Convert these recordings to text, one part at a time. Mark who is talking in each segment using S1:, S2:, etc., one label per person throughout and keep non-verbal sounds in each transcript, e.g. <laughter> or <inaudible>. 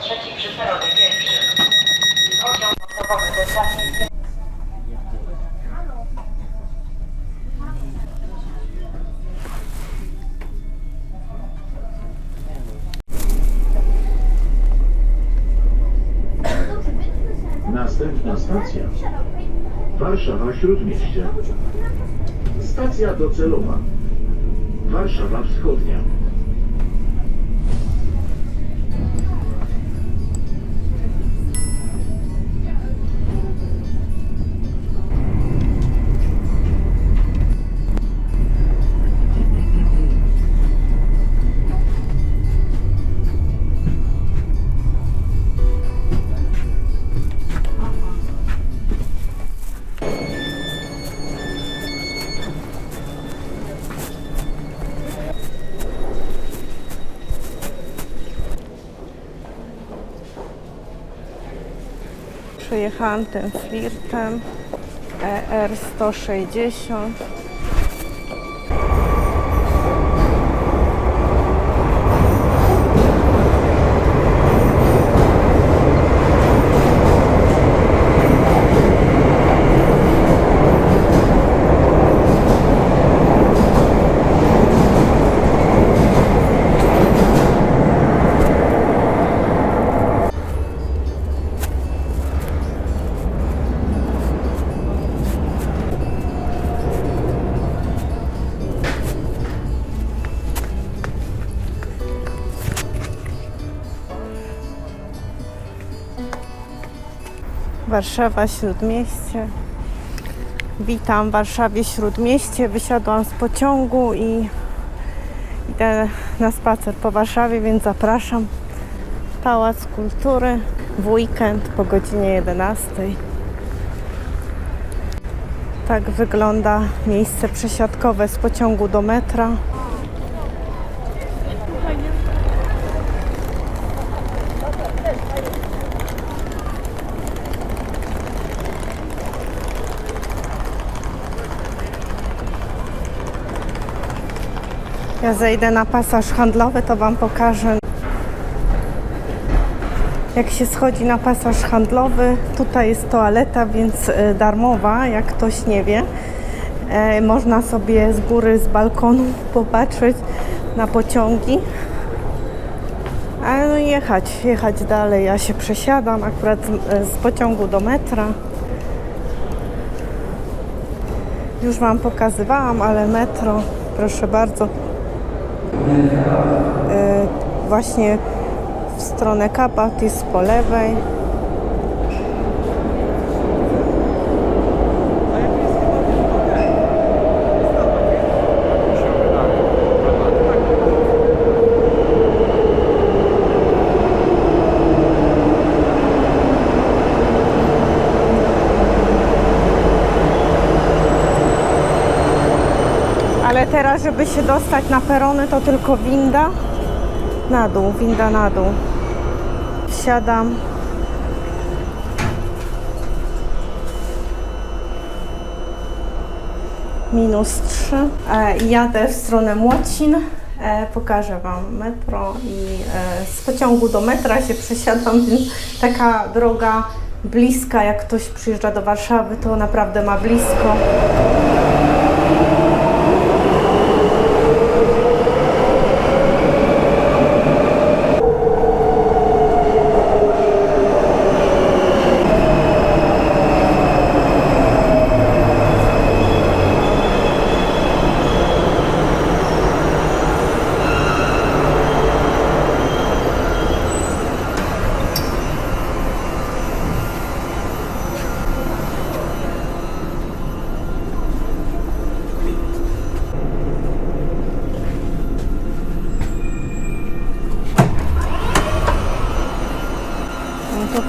S1: trzeci ze stacji
S2: Następna stacja. Warszawa Śródmieście. Stacja docelowa. Warszawa Wschodnia.
S3: Przejechałam tym flirtem E ER160. Warszawa Śródmieście. Witam w Warszawie Śródmieście. Wysiadłam z pociągu i idę na spacer po Warszawie, więc zapraszam. Pałac Kultury w weekend po godzinie 11. Tak wygląda miejsce przesiadkowe z pociągu do metra. Ja zejdę na pasaż handlowy, to Wam pokażę. Jak się schodzi na pasaż handlowy, tutaj jest toaleta, więc e, darmowa, jak ktoś nie wie. E, Można sobie z góry, z balkonu <laughs> popatrzeć na pociągi. A no jechać, jechać dalej. Ja się przesiadam akurat z, pociągu do metra. Już Wam pokazywałam, ale metro, proszę bardzo, właśnie w stronę Kapat jest po lewej. Ale teraz, żeby się dostać na perony, to tylko winda na dół, winda na dół. Wsiadam. Minus 3. E, jadę w stronę Młocin. E, pokażę Wam metro i e, z pociągu do metra się przesiadam, więc taka droga bliska, jak ktoś przyjeżdża do Warszawy, to naprawdę ma blisko.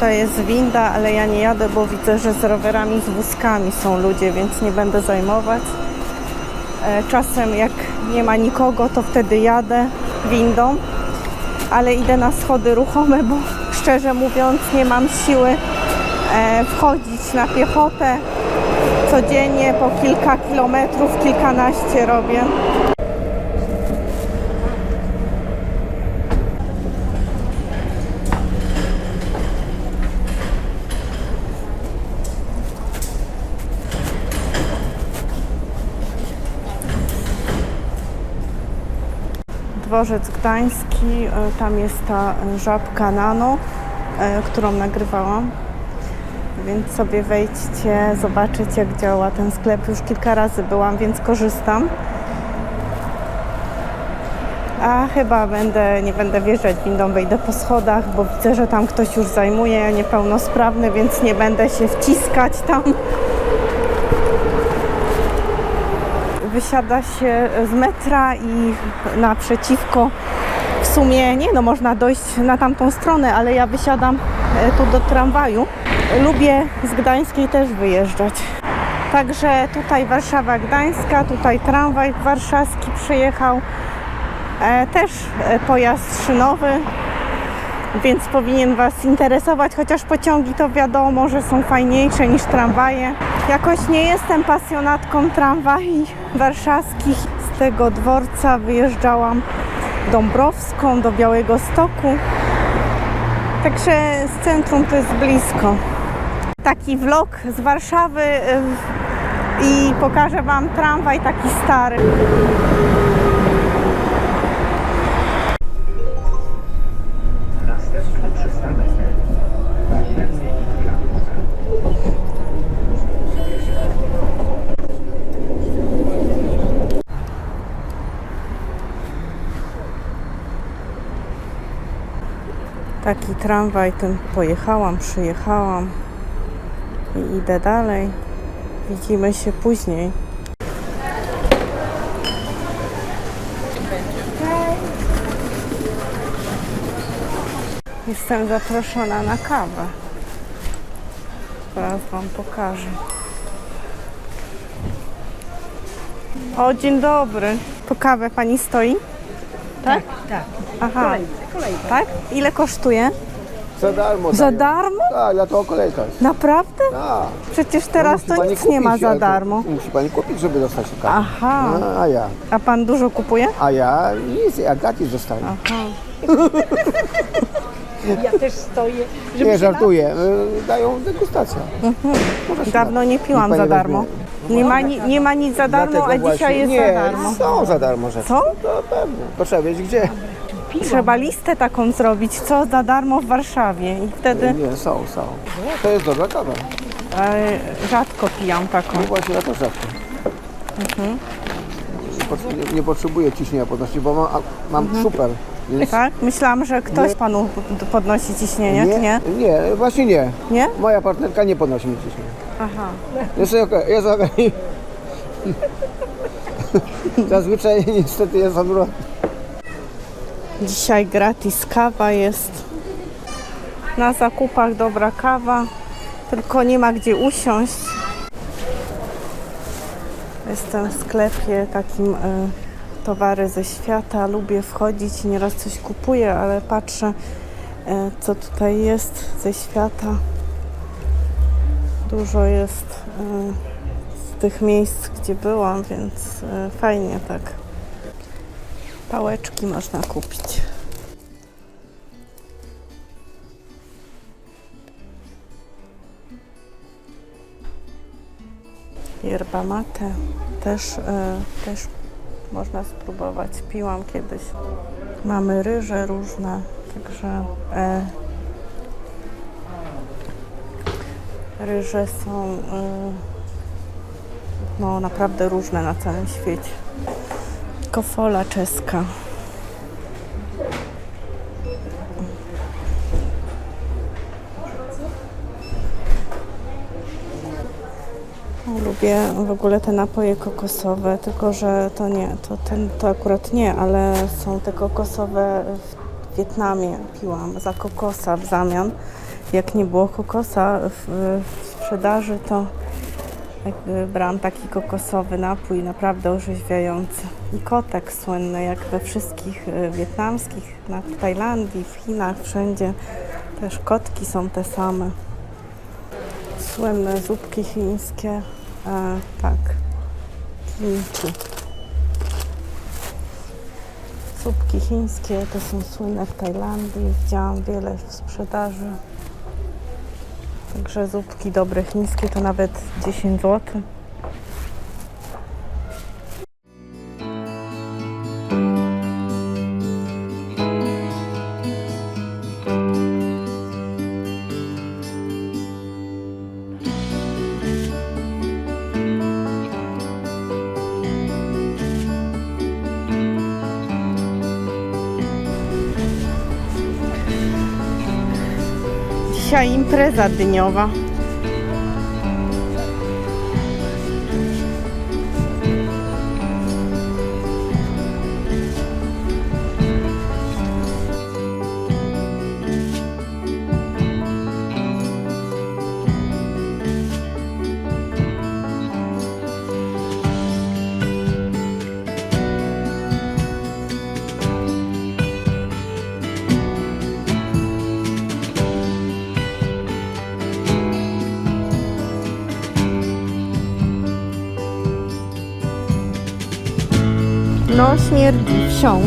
S3: Tutaj jest winda, ale ja nie jadę, bo widzę, że z rowerami, z wózkami są ludzie, więc nie będę zajmować. E, Czasem jak nie ma nikogo, to wtedy jadę windą, ale idę na schody ruchome, bo szczerze mówiąc nie mam siły e, wchodzić na piechotę. Codziennie po kilka kilometrów, kilkanaście robię. Dworzec gdański, e, tam jest ta e, żabka Nano, e, którą nagrywałam. Więc sobie wejdźcie, zobaczycie jak działa ten sklep. Już kilka razy byłam, więc korzystam. A chyba będę, nie będę wjeżdżać windą, wejdę po schodach, bo widzę, że tam ktoś już zajmuje, niepełnosprawny, więc nie będę się wciskać tam. Wysiada się z metra i naprzeciwko w sumie nie no, można dojść na tamtą stronę, ale ja wysiadam e, tu do tramwaju. Lubię z Gdańskiej też wyjeżdżać. Także tutaj Warszawa Gdańska, tutaj tramwaj warszawski przyjechał. E, też e, pojazd szynowy, więc powinien Was interesować, chociaż pociągi to wiadomo, że są fajniejsze niż tramwaje. Jakoś nie jestem pasjonatką tramwaj warszawskich. Z tego dworca wyjeżdżałam Dąbrowską do Białego Stoku. Także z centrum to jest blisko. Taki vlog z Warszawy y, i pokażę Wam tramwaj taki stary. Tramwaj, tym pojechałam, przyjechałam i idę dalej. Widzimy się później. Jestem zaproszona na kawę. Zaraz Wam pokażę. O, dzień dobry. Po kawę Pani stoi? Tak?
S4: Tak.
S3: Aha. Tak? Ile kosztuje?
S5: Za darmo.
S3: Za
S5: dają.
S3: darmo?
S5: Tak, dla to kolejka jest.
S3: Naprawdę?
S5: Tak.
S3: Przecież teraz
S5: Musi
S3: to
S5: pani
S3: nic nie ma za
S5: ale to
S3: darmo.
S5: Musi pani kupić, żeby dostać kartę.
S3: Aha.
S5: A, a ja.
S3: A pan dużo kupuje?
S5: A ja nic, ja gratis dostaję.
S3: Aha. <laughs>
S4: Ja też stoję, żeby
S5: Nie
S4: się
S5: żartuję. y, Dają degustację. Może się
S3: Dawno nie piłam
S5: Niech
S3: za
S5: pani
S3: darmo. Nie ma, ni- nie ma nic za darmo,
S5: Dlatego
S3: a
S5: właśnie-
S3: dzisiaj jest
S5: nie,
S3: za darmo.
S5: są za darmo rzeczy.
S3: Są?
S5: To pewnie. To trzeba wiedzieć gdzie.
S3: Trzeba listę taką zrobić, co za darmo w Warszawie i wtedy
S5: Nie, są, są. To jest dobra kawa.
S3: e, rzadko pijam taką.
S5: No właśnie ja też rzadko.
S3: Mhm.
S5: Nie pot- Nie, nie potrzebuję ciśnienia podnosić, bo mam, a- mam super. Więc
S3: Tak? Myślałam, że ktoś panu podnosi ciśnienie, czy nie?
S5: nie, właśnie nie.
S3: Nie?
S5: Moja partnerka nie podnosi mi ciśnienia.
S3: Aha.
S5: Jest okej, jest okej. <laughs> Zazwyczaj niestety jest odwrotnie.
S3: Dzisiaj gratis kawa jest. Na zakupach dobra kawa, tylko nie ma gdzie usiąść. Jestem w sklepie takim e, towary ze świata. Lubię wchodzić i nieraz coś kupuję, ale patrzę e, co tutaj jest ze świata. Dużo jest e, z tych miejsc, gdzie byłam, więc e, fajnie tak. Pałeczki można kupić. Yerba mate też, e, też można spróbować. Piłam kiedyś. Mamy ryże różne, także e, ryże są e, no, naprawdę różne na całym świecie. Kofola czeska. Lubię w ogóle te napoje kokosowe, tylko że to nie, to, ten, to akurat nie, ale są te kokosowe w Wietnamie piłam za kokosa w zamian. Jak nie było kokosa w, w sprzedaży, to jakby brałam taki kokosowy napój, naprawdę orzeźwiający. I kotek słynny, jak we wszystkich y, wietnamskich, na, Tajlandii, w Chinach, wszędzie też kotki są te same. Słynne zupki chińskie, e, tak, kimchi. Zupki chińskie to są słynne w Tajlandii, widziałam wiele w sprzedaży. Także zupki dobre chińskie to nawet 10 zł. Dzisiaj impreza dniowa. No śmierdzi wsią.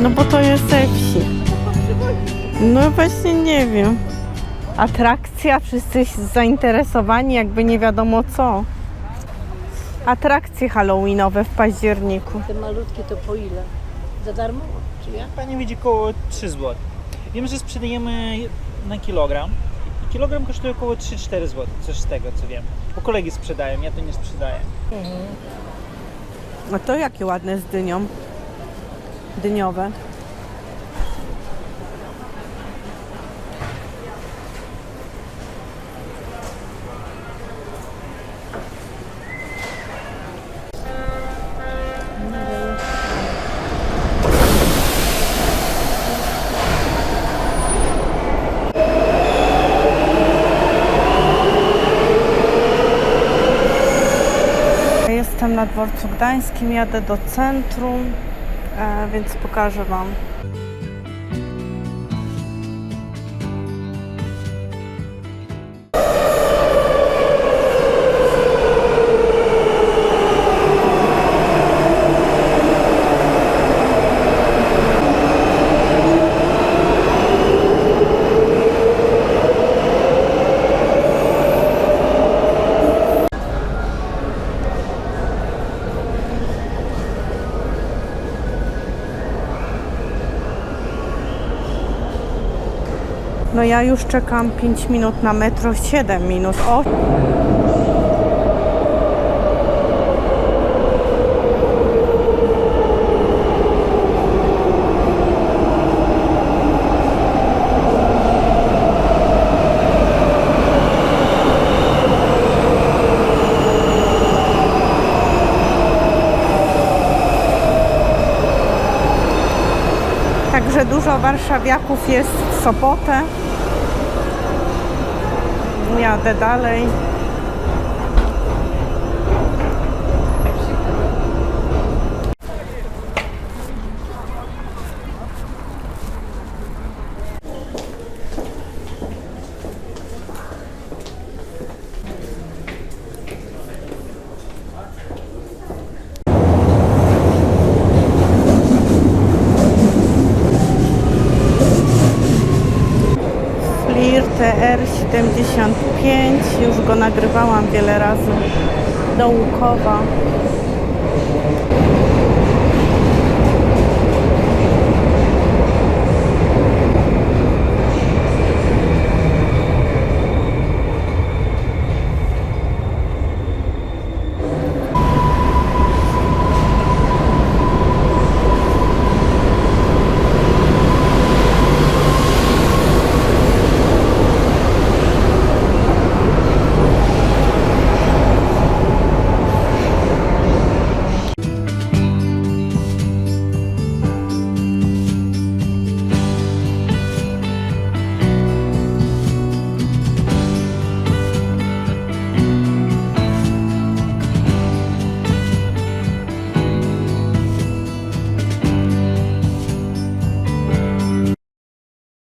S3: No bo to jest ze wsi. No właśnie nie wiem. Atrakcja, wszyscy zainteresowani, jakby nie wiadomo co. Atrakcje halloweenowe w październiku.
S4: Te malutkie to po ile? Za darmo? Czy jak?
S6: Pani widzi około 3 zł. Wiemy, że sprzedajemy na kilogram. I kilogram kosztuje około 3-4 zł, coś z tego co wiem. Bo kolegi sprzedają, ja to nie sprzedaję.
S3: No to jakie ładne z dynią. Dyniowe. Na dworcu gdańskim, jadę do centrum, e, więc pokażę Wam. Ja już czekam 5 minut na metro, 7 minut. O, Także dużo warszawiaków jest w sobotę. Jadę dalej. wiele razy do Łukowa.